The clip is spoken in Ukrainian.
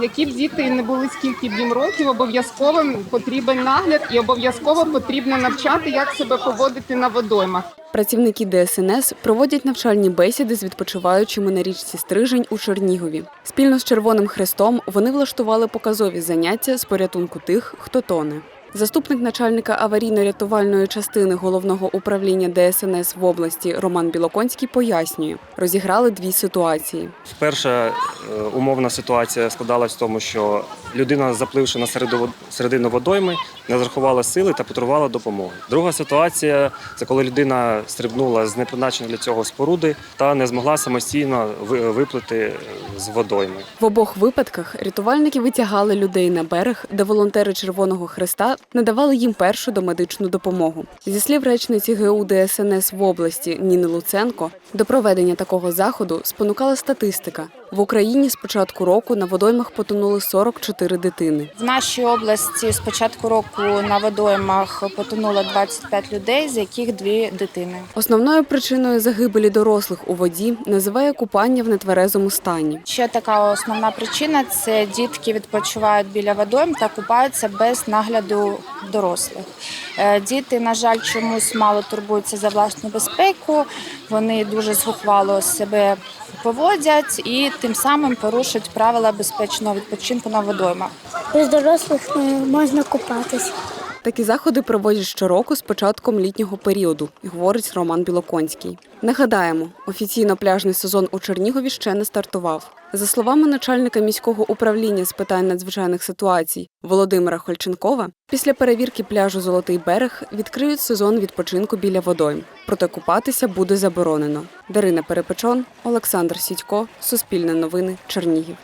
Які б діти не були скільки б їм років, обов'язково потрібен нагляд і обов'язково потрібно навчати, як себе поводити на водоймах. Працівники ДСНС проводять навчальні бесіди з відпочиваючими на річці Стрижень у Чернігові. Спільно з Червоним Хрестом вони влаштували показові заняття з порятунку тих, хто тоне. Заступник начальника аварійно-рятувальної частини головного управління ДСНС в області Роман Білоконський пояснює, розіграли дві ситуації. Перша е, умовна ситуація складалась в тому, що людина, запливши на середину водойми, не зарахувала сили та потребувала допомоги. Друга ситуація це коли людина стрибнула з непризначеної для цього споруди та не змогла самостійно ви- виплити з водойми. В обох випадках рятувальники витягали людей на берег, де волонтери Червоного Хреста надавали їм першу домедичну допомогу. Зі слів речниці ГУ ДСНС в області Ніни Луценко, до проведення такого заходу спонукала статистика. В Україні з початку року на водоймах потонули 44 дитини. В нашій області з початку року на водоймах потонуло 25 людей, з яких дві дитини. Основною причиною загибелі дорослих у воді називає купання в нетверезому стані. Ще така основна причина це дітки відпочивають біля водойм та купаються без нагляду дорослих. Е, Діти, на жаль, чомусь мало турбуються за власну безпеку. Вони дуже зухвало себе поводять і тим самим порушать правила безпечного відпочинку на водоймах. Без дорослих не можна купатись. Такі заходи проводять щороку з початком літнього періоду, говорить Роман Білоконський. Нагадаємо, офіційно пляжний сезон у Чернігові ще не стартував. За словами начальника міського управління з питань надзвичайних ситуацій Володимира Хольченкова, після перевірки пляжу Золотий берег відкриють сезон відпочинку біля водойм. Проте купатися буде заборонено. Дарина Перепечон, Олександр Сідько, Суспільне новини, Чернігів.